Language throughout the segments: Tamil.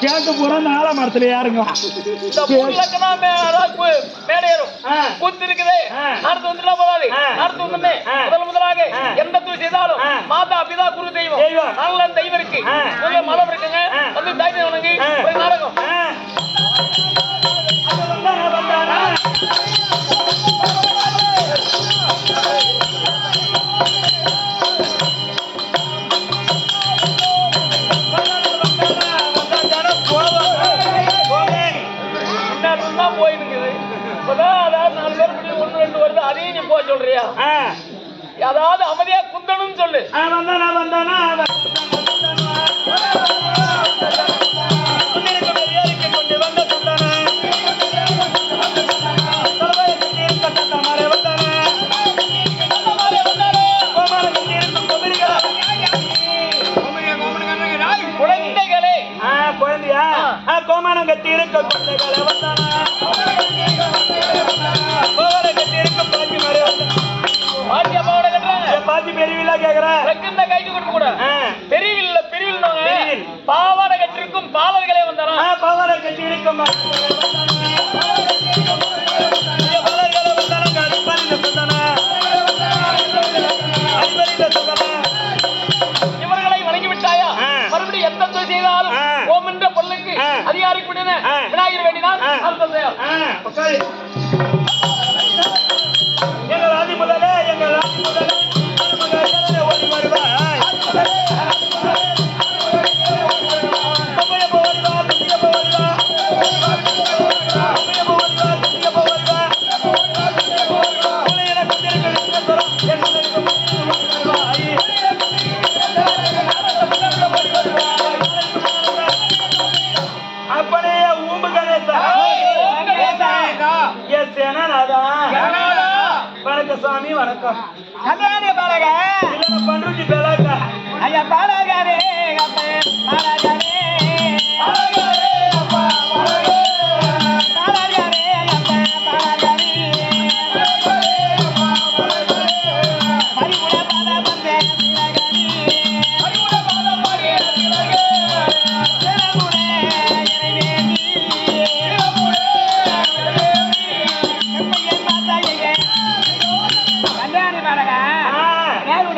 கேட்டு பூரா இந்த ஆலமரத்துல யாருங்க இந்த மூணு லட்சமா மேடையரும் ஆ. குத்து இருக்குது. அடுத்து வந்துட்டா போதாது. அடுத்து வந்துமே ஆ. முதல் முதலாக. எந்த தூள் செய்தாலும். மாதா பிதா குரு தெய்வம். நல்ல தெய்வம் இருக்கு மதம் இருக்குங்க. வந்து தைரியம் வணங்கி ஆ. ஒரு நாடகம் தான் போயிட்டு இருக்குது இப்பதான் அதாவது நாலு பேர் ரெண்டு வருது. அதையும் நீ போக சொல்றியா. அதாவது அமைதியா குந்தணும்னு சொல்லு. வந்தானா, வந்தானா, ஆ, கோமாளம் கட்டியிருக்கும் குழந்தைகளே வந்தானா. கோமாள கட்டியிருக்கும் பாட்டிமாரே வந்தானா. பாட்டி அப்பாவோட கட்டுறாங்க ஏன் பாட்டி பெரியவில்லா கேக்குற? ரெக்குந்த கைக்கு கொடுக்க கூட ஆ. பெரியவில். பாவாடை கட்டிருக்கும் பாவல்களே வந்தாரா. அதிபரில சொன்னானா. இவர்களை வணங்கி விட்டாயா ஆ. மறுபடியும் எந்த தொழில் செய்தாலும் விநாயகர் வேண்டினால் சாமி வணக்கம். பாலக இல்ல பண்ருட்டி பேலாக்கா. ஐயா பாலகாரே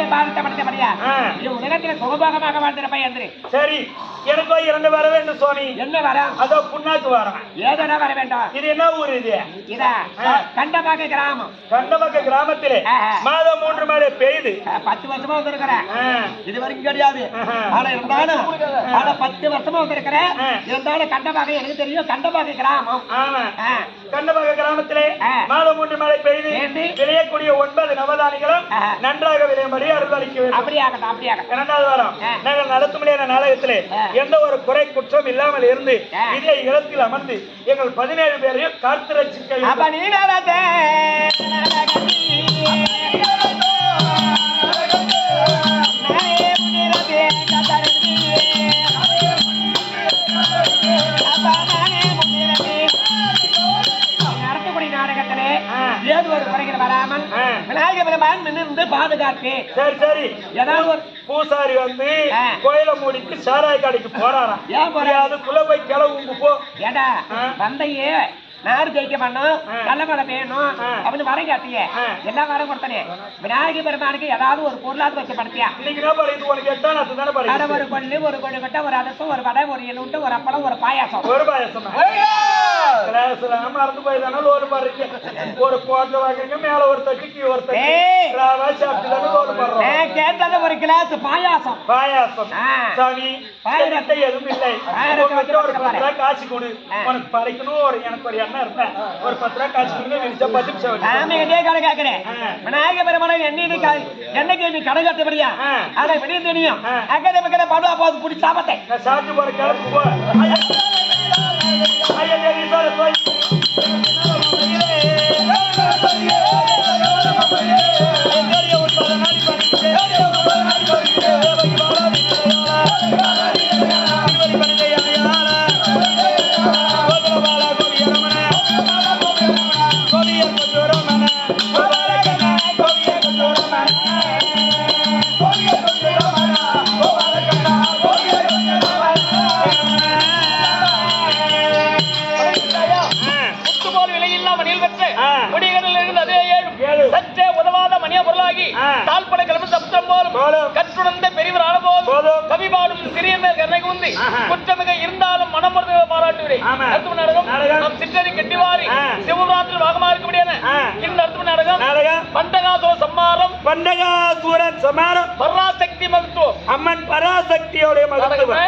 யாருடைய பாதத்தை படைத்தபடியா ஆ. இது உலகத்தில் சுகபோகமாக வாழ்ந்த பையன் சரி எனக்கோ இரண்டு வர வேண்டும் சுவாமி என்ன வர? அதோ புண்ணாக்கு வரம் ஏதோ வர வேண்டாம். இது என்ன ஊர் இது? இதா. கண்டபாக்க கிராமம். கண்டபக்க கிராமத்திலே. மாதம் மூன்று மழை பெய்யுது. பத்து வருஷமா வந்திருக்கிறேன். இது வரைக்கும் கிடையாது. ஆனா இருந்தாலும் ஆனா பத்து வருஷமா வந்திருக்கிறேன். இருந்தாலும் கண்டபாக்க எனக்கு தெரியும் கண்டபாக்க கிராமம். கண்டபக கிராமத்திலே. மாதம் மூன்று மழை பெய்து. விளையக்கூடிய ஒன்பது நவதானிகளும். நன்றாக விளையும்படி அருள்பாலிக்க வேண்டும் இரண்டாவது வாரம். நாங்கள் நடத்தும் நாடகத்திலே. எந்த ஒரு குறை குற்றம் இல்லாமல் இருந்து. இதே இடத்தில் அமர்ந்து எங்கள் பதினேழு பேரையும் காத்து ரட்சிக்க ஒரு குறைகள் வராமல் ஆ. விநாயக பெருமான் நின்று பாதுகாத்து சரி சரி ஏதாவது ஒரு பூசாரி வந்து. கோயில மூடிக்கு சாராய கடைக்கு போறாராம் ஏன் போறாரு? அதுக்குள்ள போய் கிளவு உங்க போ ஏடா ஆ. நாடு ஜெயிக்க பண்ணும். நல்ல மழை ஆ. அப்படின்னு வரம் காட்டிய. எல்லாம் வரம் கொடுத்தனே. விநாயக பெருமானுக்கு ஏதாவது ஒரு பொருளாதார வச்சு படுத்தியா? ஒரு கொள்ளு ஒரு கொள்ளு கட்ட ஒரு அதசம் ஒரு வடை ஒரு எலுண்டு ஒரு அப்பளம் ஒரு பாயாசம். ஒரு பாயசம்? மறந்து போயிருந்தாலும் ஒரு பாருங்க. ஒரு கோட்டை வாங்குறீங்க மேல ஒரு தட்டு கீழே ஒரு தட்டு. கேட்டது ஒரு கிளாஸ் பாயாசம். பாயாசம். சாமி. என்கிட்ட எதுவும் இல்லை. காசு கொடு. உனக்கு படைக்கணும் ஒரு எனக்கு ஒரு எண்ணம் இருப்பேன் ஒரு பத்து ரூபா காசு கொடுங்க விரிச்சா பத்து நிமிஷம் வச்சு. சாமி கிட்டே கடை கேட்கிறேன். விநாயக பெருமானை என்னைக்கு என்னைக்கு நீ கடை கட்டபடியா. அதை விடிய தெரியும். அக்கறை பக்கத்தை படுவா போது பிடிச்சி சாப்பத்தை நான் சாப்பிட்டு போற கிளம்பு போ போல் விலையில்லா மணியில் பெற்று முடிகளில் இருந்து அதே ஏழும் சற்றே உதவாத மணிய பொருளாகி தாழ்பட கிளம்பு சப்தம் போலும் கற்றுணர்ந்த பெரியவர் ஆன கவிபாடும் சிறிய மேல் குந்தி குற்றமிக இருந்தாலும் மனமுறை பாராட்டுகிறேன். நடத்தும் நாடகம் நம் சிற்றறி கெட்டிவாரி சிவராத்திரி பாகமா இருக்க முடியாது. இந்த நடத்தும் நாடகம் பண்டகாசோ சம்மாரம். பண்டகாசூரன் சமாரம் பராசக்தி மகத்துவம் அம்மன் பராசக்தியோட மகத்துவம்